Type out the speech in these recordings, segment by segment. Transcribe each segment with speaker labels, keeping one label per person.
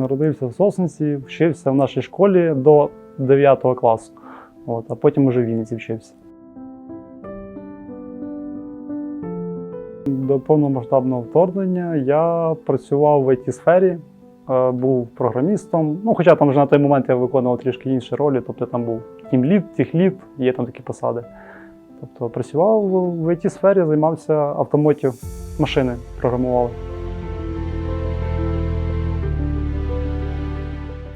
Speaker 1: народився в Сосниці, вчився в нашій школі до 9 класу. От, а потім уже в Вінниці вчився. До повномасштабного вторгнення я працював в it сфері е, був програмістом. Ну, хоча там вже на той момент я виконував трішки інші ролі, тобто там був тімлід, тіхлід, є там такі посади. Тобто працював в it сфері займався автомотів, машини програмував.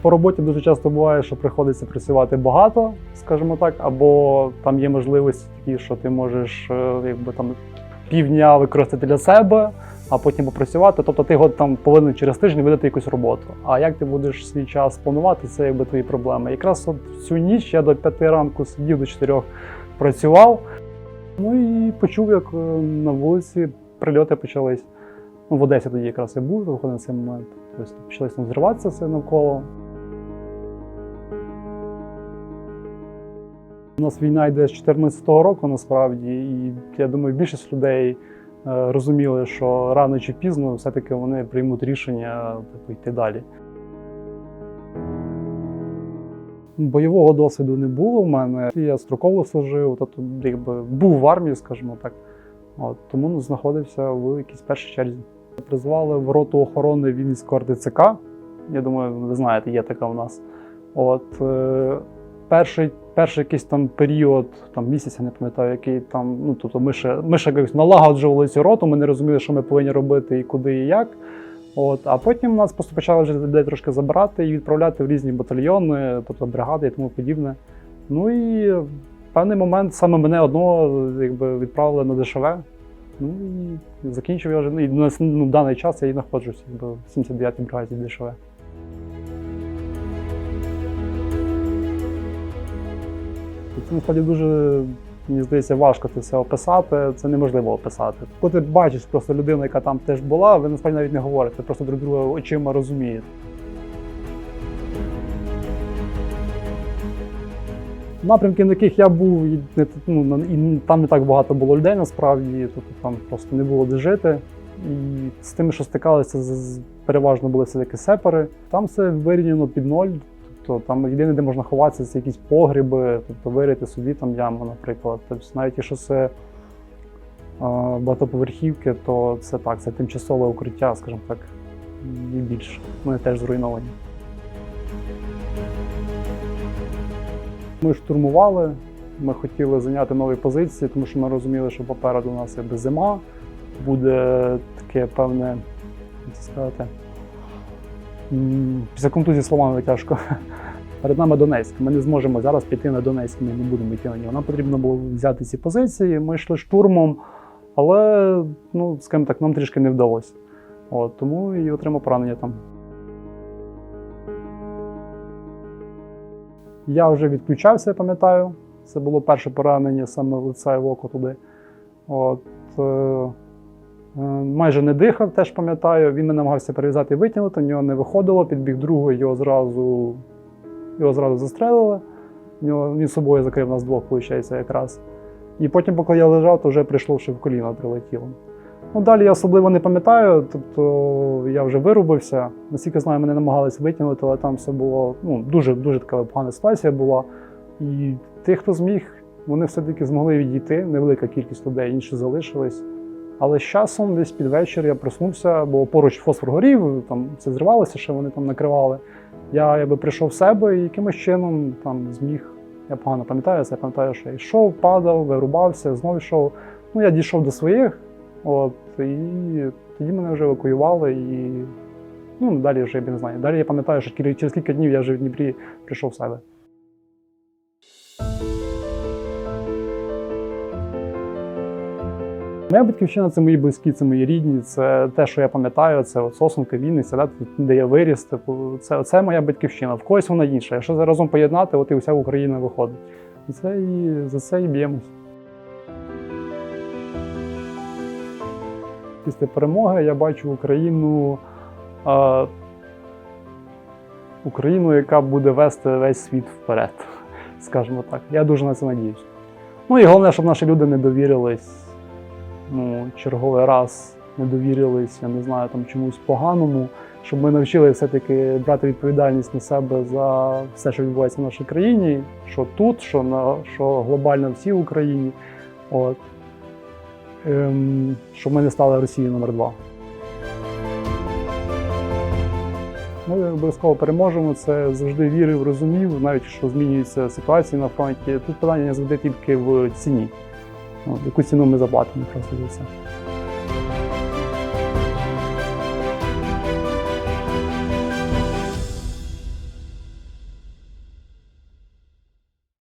Speaker 1: По роботі дуже часто буває, що приходиться працювати багато, скажімо так, або там є можливості такі, що ти можеш е, якби там півдня використати для себе, а потім попрацювати. Тобто ти там повинен через тиждень видати якусь роботу. А як ти будеш свій час планувати, це якби твої проблеми. Якраз от цю ніч я до 5 ранку сидів до 4 працював. Ну і почув, як е, на вулиці прильоти почались. Ну, в Одесі тоді якраз я був, виходив на цей момент. Тобто почалось там зриватися все навколо. У нас війна йде з 2014 року насправді, і я думаю, більшість людей е, розуміли, що рано чи пізно все-таки вони приймуть рішення типу, йти далі. Бойового досвіду не було в мене. Я строково служив, тобто якби був в армії, скажімо так. От, тому ну, знаходився в якійсь першій черзі. Призвали в роту охорони Вінницького РТЦК. Я думаю, ви знаєте, є така у нас. От, е, перший, перший якийсь там період, там місяць, не пам'ятаю, який там, ну тобто ми ще, ми ще якось налагоджували цю роту, ми не розуміли, що ми повинні робити і куди, і як. От, а потім нас просто почали вже людей трошки забирати і відправляти в різні батальйони, тобто бригади і тому подібне. Ну і в певний момент саме мене одного якби, відправили на ДШВ. Ну і закінчив я вже і на ну, даний час я і знаходжусь якби, в 79-й бригаді ДШВ. Насправді дуже, мені здається, важко це все описати. Це неможливо описати. Коли ти бачиш просто людину, яка там теж була, ви насправді навіть не говорите, просто друг друга очима розумієте. Напрямки, на яких я був, і ну, і там не так багато було людей насправді, тобто там просто не було де жити. І з тими, що стикалися, переважно були все-таки сепари. Там все вирівняно під ноль. Тобто там єдине, де можна ховатися, це якісь погріби, тобто вирити собі там яму, наприклад. Тобто, навіть якщо це а, багатоповерхівки, то це так, це тимчасове укриття, скажімо так, і більше. Вони теж зруйновані. Ми штурмували, ми хотіли зайняти нові позиції, тому що ми розуміли, що попереду у нас якби зима, буде таке певне, як це сказати. Після контузії словами тяжко. Перед нами Донецьк. Ми не зможемо зараз піти на Донецьк, ми не будемо йти на нього. Нам потрібно було взяти ці позиції. Ми йшли штурмом, але, ну, скажімо так, нам трішки не вдалося. От, тому і отримав поранення там. Я вже відключався, я пам'ятаю. Це було перше поранення саме лице і в око туди. От, е, майже не дихав, теж пам'ятаю. Він мене намагався перев'язати і витягнути, в нього не виходило, підбіг другий, його зразу, його зразу застрелили. Нього, він собою закрив нас двох, виходить, якраз. І потім, поки я лежав, то вже прийшло, що в коліно прилетіло. Ну, далі я особливо не пам'ятаю, тобто я вже вирубився. Наскільки знаю, мене намагалися витягнути, але там все було ну, дуже дуже така погана ситуація була. І тих, хто зміг, вони все-таки змогли відійти. Невелика кількість людей, інші залишились. Але з часом, десь під вечір, я проснувся, бо поруч фосфор горів, там все зривалося, що вони там накривали. Я якби прийшов в себе і якимось чином там зміг. Я погано пам'ятаю, я пам'ятаю, що я йшов, падав, вирубався, знову йшов. Ну, я дійшов до своїх, от, і тоді мене вже евакуювали і ну, далі вже я не знаю. Далі я пам'ятаю, що через кілька днів я вже в Дніпрі прийшов в себе. Моя батьківщина це мої близькі, це мої рідні, це те, що я пам'ятаю, це от Сосунка, Вінниця, да, де я виріс. Типу, це, це моя батьківщина. В когось вона інша. Якщо разом поєднати, от і вся Україна виходить. Це і за це і б'ємось. Після перемоги я бачу Україну, е, Україну, яка буде вести весь світ вперед, скажімо так. Я дуже на це надіюсь. Ну і головне, щоб наші люди не довірились ну, черговий раз не довірились, я не знаю, там чомусь поганому щоб ми навчили все-таки брати відповідальність на себе за все, що відбувається в нашій країні, що тут, що, на, що глобально всій Україні. От. Ем, щоб ми не стали Росією номер два. Ми обов'язково переможемо. Це завжди вірив, розумів, навіть що змінюються ситуації на фронті. Тут питання завжди тільки в ціні. Яку ціну ми заплатимо просто за це.